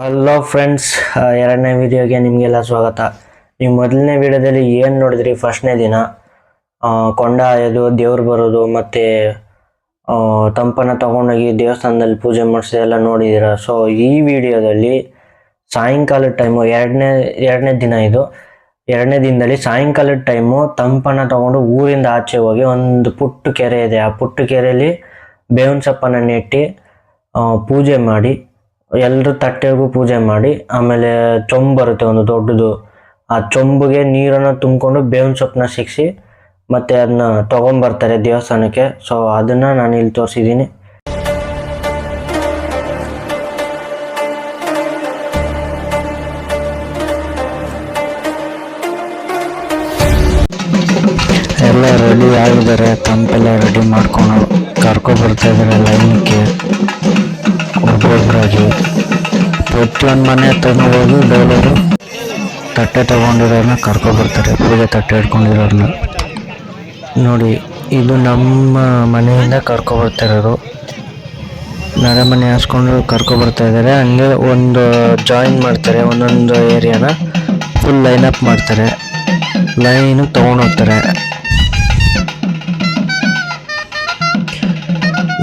Hello friends ಎರಡನೇ ವಿಡಿಯೋಗೆ ನಿಮಗೆಲ್ಲ ಸ್ವಾಗತ. ನೀವು ಮೊದಲನೇ ವಿಡಿಯೋದಲ್ಲಿ ಏನು ನೋಡಿದ್ರಿ? ಫಸ್ಟ್ನೇ ದಿನ. ಕೊಂಡ ಆಯೋದು ದೇವ್ರು ಬರೋದು, ಮತ್ತು ತಂಪನ ತೊಗೊಂಡೋಗಿ ದೇವಸ್ಥಾನದಲ್ಲಿ ಪೂಜೆ ಮಾಡಿಸಿ ಎಲ್ಲ ನೋಡಿದ್ದೀರ ಸೊ ಈ ವಿಡಿಯೋದಲ್ಲಿ ಸಾಯಂಕಾಲದ ಟೈಮು ಎರಡನೇ ಎರಡನೇ ದಿನ ಇದು. ಎರಡನೇ ದಿನದಲ್ಲಿ ಸಾಯಂಕಾಲದ ಟೈಮು ತಂಪನ ತೊಗೊಂಡು ಊರಿಂದ ಆಚೆ ಹೋಗಿ ಒಂದು ಪುಟ್ಟ ಕೆರೆ ಇದೆ. ಆ ಪುಟ್ಟ ಕೆರೆಯಲ್ಲಿ ಬೇವಿನ ಸೊಪ್ಪನ್ನು ನೆಟ್ಟಿ ಪೂಜೆ ಮಾಡಿ ಎಲ್ಲರೂ ತಟ್ಟೆಗೂ ಪೂಜೆ ಮಾಡಿ, ಆಮೇಲೆ ಚೊಂಬು ಬರುತ್ತೆ ಒಂದು ದೊಡ್ಡದು. ಆ ಚೊಂಬುಗೆ ನೀರನ್ನು ತುಂಬಿಕೊಂಡು ಬೇವಿನ ಸೊಪ್ಪನ್ನ ಸಿಕ್ಕಿಸಿ ಮತ್ತೆ ಅದನ್ನ ತಗೊಂಡ್ಬರ್ತಾರೆ ದೇವಸ್ಥಾನಕ್ಕೆ. ಸೊ ಅದನ್ನ ನಾನು ಇಲ್ಲಿ ತೋರಿಸಿದ್ದೀನಿ. ಎಲ್ಲ ರೆಡಿ ಆಗಿದ್ದಾರೆ. ತಂಪೆಲ್ಲ ರೆಡಿ ಮಾಡ್ಕೊಂಡು ಕರ್ಕೊಂಡು ಬರ್ತಾ ಲೈನಕ್ಕೆ ಪ್ರತಿಯೊಂದು ಮನೆ ತಗೊಂಡು ಹೋಗಿ ಡೈಲರು ತಟ್ಟೆ ತಗೊಂಡಿರೋರನ್ನ ಕರ್ಕೊಬರ್ತಾರೆ ಪೂಜೆ ತಟ್ಟೆ ಇಟ್ಕೊಂಡಿರೋರನ್ನ ನೋಡಿ, ಇದು ನಮ್ಮ ಮನೆಯಿಂದ ಕರ್ಕೊಬರ್ತಿರೋರು ನಡೆ ಮನೆ ಹಾಸ್ಕೊಂಡು ಕರ್ಕೊಬರ್ತಾ ಇದ್ದಾರೆ. ಹಂಗೆ ಒಂದು ಜಾಯಿನ್ ಮಾಡ್ತಾರೆ, ಒಂದೊಂದು ಏರಿಯಾನ ಫುಲ್ ಲೈನ್ ಅಪ್ ಮಾಡ್ತಾರೆ. ಲೈನ್ ಹೋಗ್ತಾರೆ.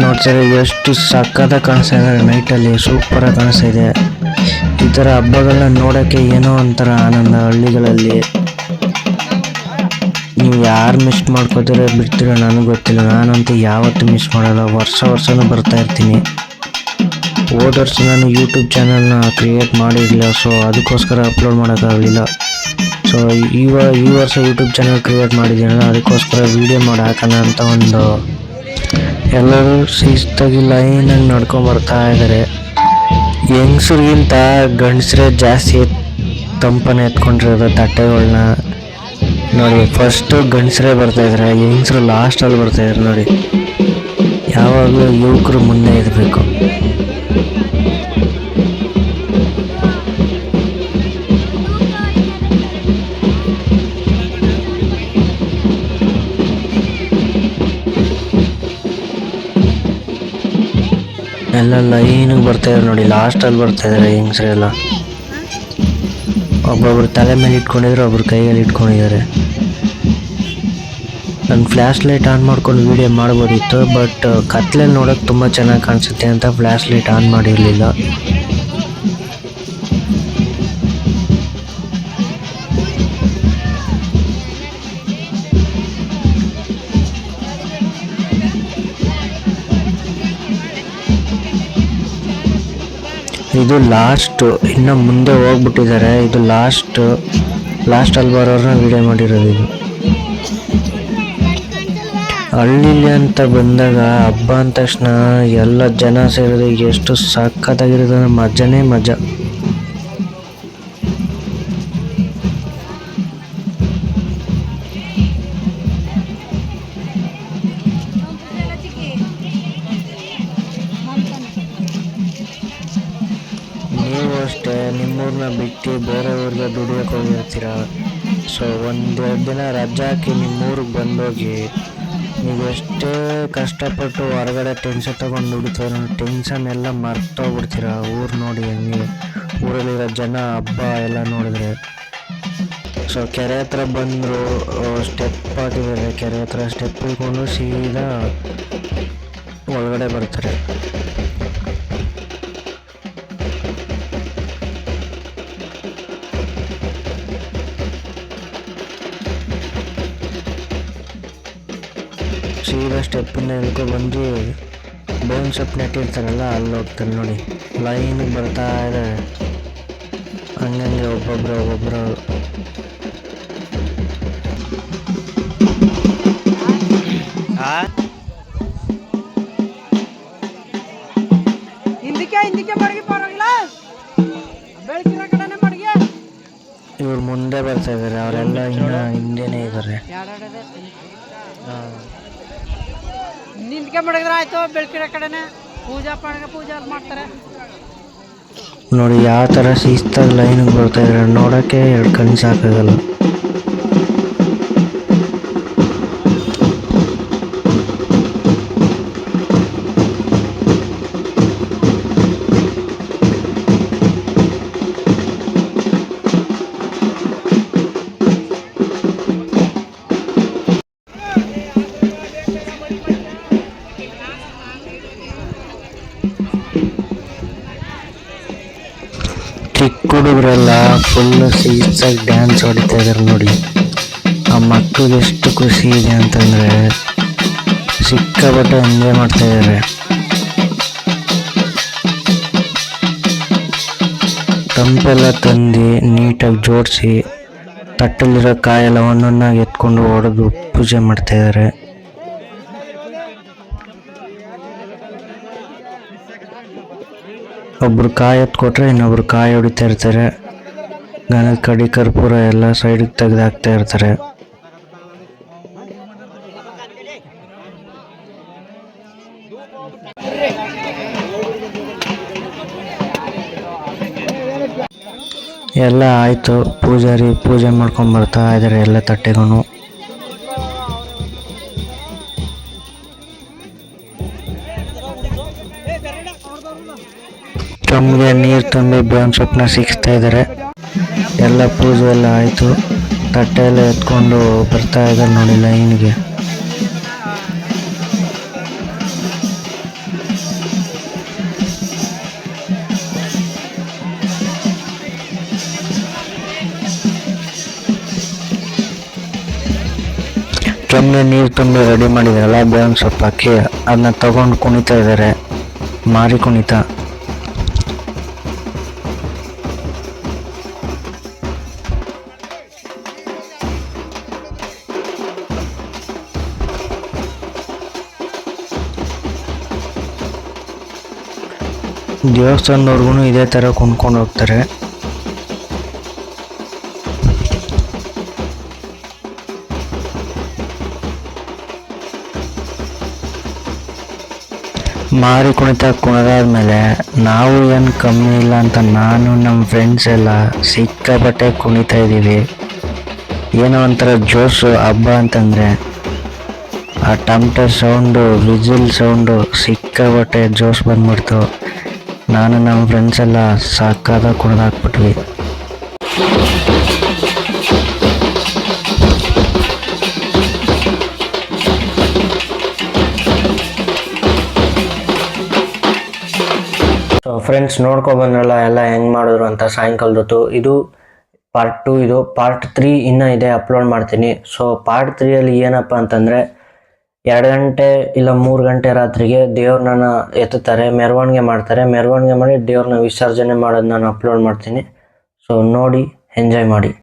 ನೋಡ್ತಾರೆ ಎಷ್ಟು ಸಕ್ಕತ್ತಾಗಿ ಕಾಣಿಸ್ತಾ ಇದೆ ನೈಟಲ್ಲಿ ಸೂಪರಾಗಿ ಕಾಣಿಸ್ತಾ ಇದೆ. ಈ ಥರ ಹಬ್ಬಗಳನ್ನ ನೋಡೋಕ್ಕೆ ಏನೋ ಒಂಥರ ಆನಂದ ಹಳ್ಳಿಗಳಲ್ಲಿ. ನೀವು ಯಾರು ಮಿಸ್ ಮಾಡ್ಕೋತೀರೋ ಬಿಡ್ತೀರೋ ನನಗೆ ಗೊತ್ತಿಲ್ಲ. ನಾನಂತೂ ಯಾವತ್ತೂ ಮಿಸ್ ಮಾಡಲ್ಲ. ವರ್ಷ ವರ್ಷನೂ ಬರ್ತಾ ಇರ್ತೀನಿ. ಹೋದ ವರ್ಷ ನಾನು ಯೂಟ್ಯೂಬ್ ಚಾನಲ್ನ ಕ್ರಿಯೇಟ್ ಮಾಡಿರಲಿಲ್ಲ ಸೊ ಅದಕ್ಕೋಸ್ಕರ ಅಪ್ಲೋಡ್ ಮಾಡೋಕ್ಕಾಗಲಿಲ್ಲ ಸೊ ಈ ಈ ವರ್ಷ ಯೂಟ್ಯೂಬ್ ಚಾನಲ್ ಕ್ರಿಯೇಟ್ ಮಾಡಿದ್ದೀನಲ್ಲ, ಅದಕ್ಕೋಸ್ಕರ ವೀಡಿಯೋ ಮಾಡಿ ಹಾಕೋಣ ಅಂತ ಒಂದು ಎಲ್ಲರೂ ಶಿಸ್ತಾಗಿ ಲೈನಾಗಿ ನಡ್ಕೊಂಡು ಬರ್ತಾ ಇದ್ದಾರೆ ಹೆಂಗಸ್ರಿಗಿಂತ ಗಂಡಸ್ರೇ ಜಾಸ್ತಿ ತಂಪನ ಎತ್ಕೊಂಡಿರೋದು ತಟ್ಟೆಗಳನ್ನ ನೋಡಿ ಫಸ್ಟು ಗಂಡಸ್ರೇ ಬರ್ತಾ ಇದ್ದಾರೆ ಹೆಂಗಸ್ರು ಲಾಸ್ಟಲ್ಲಿ ಬರ್ತಾ ಇದ್ದಾರೆ ನೋಡಿ. ಯಾವಾಗಲೂ ಯುವಕರು ಮುಂದೆ ಇರಬೇಕು. ಎಲ್ಲ ಏನಕ್ಕೆ ಬರ್ತಾ ಇದ್ದಾರೆ ನೋಡಿ ಲಾಸ್ಟಲ್ಲಿ ಬರ್ತಾ ಇದ್ದಾರೆ ಹೆಂಗಸ್ರೆಲ್ಲ ಒಬ್ಬೊಬ್ರು ತಲೆ ಮೇಲೆ ಇಟ್ಕೊಂಡಿದ್ರು, ಒಬ್ರು ಕೈಯಲ್ಲಿ ಇಟ್ಕೊಂಡಿದ್ದಾರೆ. ನಾನು ಫ್ಲ್ಯಾಶ್ ಲೈಟ್ ಆನ್ ಮಾಡ್ಕೊಂಡು ವೀಡಿಯೋ ಮಾಡ್ಬೋದಿತ್ತು ಬಟ್ ಕತ್ಲಲ್ಲಿ ನೋಡೋಕೆ ತುಂಬ ಚೆನ್ನಾಗಿ ಕಾಣಿಸುತ್ತೆ ಅಂತ ಫ್ಲ್ಯಾಶ್ ಲೈಟ್ ಆನ್ ಮಾಡಿರಲಿಲ್ಲ. ಇದು ಲಾಸ್ಟ್ ಇನ್ನು ಮುಂದೆ ಹೋಗ್ಬಿಟ್ಟಿದ್ದಾರೆ ಇದು ಲಾಸ್ಟ್ ಲಾಸ್ಟ್ ಅಲ್ಲಿ ಬರೋರ್ನ ವಿಡಿಯೋ ಮಾಡಿರೋದು ಇದು. ಹಳ್ಳಿಲಿ ಅಂತ ಬಂದಾಗ ಹಬ್ಬ ಅಂದ ತಕ್ಷಣ ಎಲ್ಲ ಜನ ಸೇರಿದ್ರೆ ಎಷ್ಟು ಸಖತ್ತಾಗಿರೋದು ಮಜಾನೇ ಮಜಾ. ನಿಮ್ಮೂರನ್ನ ಬಿಟ್ಟು ಬೇರೆ ಊರಿಗೆ ದುಡಿಯೋಕೆ ಹೋಗಿರ್ತೀರ ಸೊ ಒಂದೆರಡು ದಿನ ರಜೆ ಹಾಕಿ ನಿಮ್ಮೂರಿಗೆ ಬಂದೋಗಿ, ನೀವು ಎಷ್ಟೇ ಕಷ್ಟಪಟ್ಟು ಹೊರಗಡೆ ಟೆನ್ಷನ್ ತೊಗೊಂಡು ದುಡಿತೀರ ಟೆನ್ಷನ್ ಎಲ್ಲ ಮರ್ತೋಗ್ಬಿಡ್ತೀರ? ಊರು ನೋಡಿ ಹಂಗೆ? ಊರಲ್ಲಿರೋ ಜನ, ಹಬ್ಬ ಎಲ್ಲ ನೋಡಿದ್ರೆ. ಸೊ, ಕೆರೆ ಹತ್ರ ಬಂದರು ಸ್ಟೆಪ್ ಹಾಕಿದ್ದಾರೆ. ಕೆರೆ ಹತ್ರ ಸ್ಟೆಪ್ ಇಟ್ಕೊಂಡು ಸೀದಾ ಒಳಗಡೆ ಬರ್ತಾರೆ. ಸೀದಾ ಸ್ಟೆಪ್ಪಿಂದ ಇಳ್ಕೊ ಬಂದು ಬೇವಿನ ಸೊಪ್ಪು ನೆಟ್ಟಿರ್ತಾರಲ್ಲ ಅಲ್ಲಿ ಹೋಗ್ತಾರೆ ನೋಡಿ. ಲೈನಿಗೆ ಬರ್ತಾ ಇದ್ದಾರೆ ಹಂಗಂಗೆ ಒಬ್ಬೊಬ್ರು ಒಬ್ಬೊಬ್ರು. ಇವ್ರು ಮುಂದೆ ಬರ್ತಾ ಇದ್ದಾರೆ ಅವರೆಲ್ಲ ಇನ್ನು ಹಿಂದೆನೇ ಇದ್ದಾರೆ ನಿಂತ್ಕೆ ಮಾಡಿದ್ರೆ ಆಯ್ತು ಬೆಳಕಿನ ಕಡೆನೆ ಪೂಜಾ ಪಾಠ ಪೂಜೆ ಮಾಡ್ತಾರೆ. ನೋಡಿ, ಯಾವ ಥರ ಶಿಸ್ತಾಗಿ ಲೈನಿಗೆ ಬರ್ತಾ ಇದ್ದಾರೆ ನೋಡೋಕ್ಕೆ ಎರಡು ಕಣ್ಣು ಸಾಕಾಗಲ್ಲ. ಹುಡುಗರೆಲ್ಲ ಫುಲ್ ಸೀಸಾಗಿ ಡ್ಯಾನ್ಸ್ ಹೊಡಿತಾ ಇದಾರೆ ನೋಡಿ. ಆ ಮಕ್ಕಳಿಗೆ ಎಷ್ಟು ಖುಷಿ ಇದೆ ಅಂತಂದರೆ ಸಿಕ್ಕಾಪಟ್ಟೆ ಎಂಜಾಯ್ ಮಾಡ್ತಾ ಇದ್ದಾರೆ ತಂಪೆಲ್ಲ ತಂದು ನೀಟಾಗಿ ಜೋಡಿಸಿ ತಟ್ಟಲ್ಲಿರೋ ಕಾಯೆಲ್ಲ ಒಂದೊಂದಾಗಿ ಎತ್ಕೊಂಡು ಹೊಡೆದು ಪೂಜೆ ಮಾಡ್ತಾ ಇದ್ದಾರೆ ಒಬ್ರು ಕಾಯಿ ಎತ್ಕೊಟ್ರೆ ಇನ್ನೊಬ್ರು ಕಾಯಿ ಹೊಡಿತಾ ಇರ್ತಾರೆ. ಗಣದ ಕಡಿ, ಕರ್ಪೂರ ಎಲ್ಲ ಸೈಡಿಗೆ ತೆಗೆದು ಹಾಕ್ತಾ ಇರ್ತಾರೆ. ಎಲ್ಲ ಆಯಿತು. ಪೂಜಾರಿ ಪೂಜೆ ಮಾಡ್ಕೊಂಡು ಬರ್ತಾ ಇದ್ದಾರೆ ಎಲ್ಲ ತಟ್ಟೆಗೂ ತಮಗೆ ನೀರು ತುಂಬಿ ಬೇವಿನ ಸೊಪ್ಪನ್ನ ಸಿಕ್ಸ್ತಾ ಇದ್ದಾರೆ ಎಲ್ಲ ಪೂಜೆ ಎಲ್ಲ ಆಯಿತು. ತಟ್ಟೆ ಎತ್ಕೊಂಡು ಬರ್ತಾ ಇದ್ದಾರೆ ನೋಡಿ ಲೈನ್ಗೆ. ಕೆಮ್ಮೆ ನೀರು ತುಂಬಿ ರೆಡಿ ಮಾಡಿದಾರಲ್ಲ ಬೇವಿನ ಸೊಪ್ಪು ಹಾಕಿ. ಅದನ್ನ ತಗೊಂಡು ಕುಣಿತಾ ಇದ್ದಾರೆ ಮಾರಿ ಕುಣಿತ. ದೇವಸ್ಥಾನದವ್ರಿಗೂ ಇದೇ ಥರ ಕೊಂಡ್ಕೊಂಡು ಹೋಗ್ತಾರೆ. ಮಾರಿ ಕುಣಿತ ಕುಣಿದಾದ್ಮೇಲೆ ನಾವು ಏನು ಕಮ್ಮಿ ಇಲ್ಲ ಅಂತ ನಾನು ನಮ್ಮ ಫ್ರೆಂಡ್ಸ್ ಎಲ್ಲ ಸಿಕ್ಕಾಪಟ್ಟೆ ಕುಣಿತಾ ಇದ್ದೀವಿ. ಏನೋ ಒಂಥರ ಜೋಸು ಹಬ್ಬ ಅಂತಂದರೆ ಆ ಟಮ್ಟೆ ಸೌಂಡು ವಿಜಿಲ್ ಸೌಂಡು ಸಿಕ್ಕಾಪಟ್ಟೆ ಜೋಶ್ ಬಂದ್ಬಿಡ್ತು. ನಾನು ನಮ್ಮ ಫ್ರೆಂಡ್ಸ್ ಎಲ್ಲ ಸಾಕಾದ ಕುಡ್ದಾಕ್ಬಿಟ್ವಿ ಫ್ರೆಂಡ್ಸ್ ನೋಡ್ಕೊ ಬಂದ್ರಲ್ಲ, ಎಲ್ಲ ಹೆಂಗೆ ಮಾಡಿದ್ರು ಅಂತ ಸಾಯಂಕಾಲದೊತ್ತು ಇದು ಪಾರ್ಟ್ ಟು ಇದು ಪಾರ್ಟ್ ತ್ರೀ ಇನ್ನೂ ಇದೆ ಅಪ್ಲೋಡ್ ಮಾಡ್ತೀನಿ. ಸೊ ಪಾರ್ಟ್ ತ್ರೀಯಲ್ಲಿ ಏನಪ್ಪ ಅಂತಂದರೆ ಎರಡು ಗಂಟೆ ಇಲ್ಲ ಮೂರು ಗಂಟೆ ರಾತ್ರಿಗೆ ದೇವ್ರನ್ನ ಎತ್ತುತ್ತಾರೆ, ಮೆರವಣಿಗೆ ಮಾಡ್ತಾರೆ. ಮೆರವಣಿಗೆ ಮಾಡಿ ದೇವ್ರನ್ನ ವಿಸರ್ಜನೆ ಮಾಡೋದು ನಾನು ಅಪ್ಲೋಡ್ ಮಾಡ್ತೀನಿ. ಸೊ ನೋಡಿ ಎಂಜಾಯ್ ಮಾಡಿ.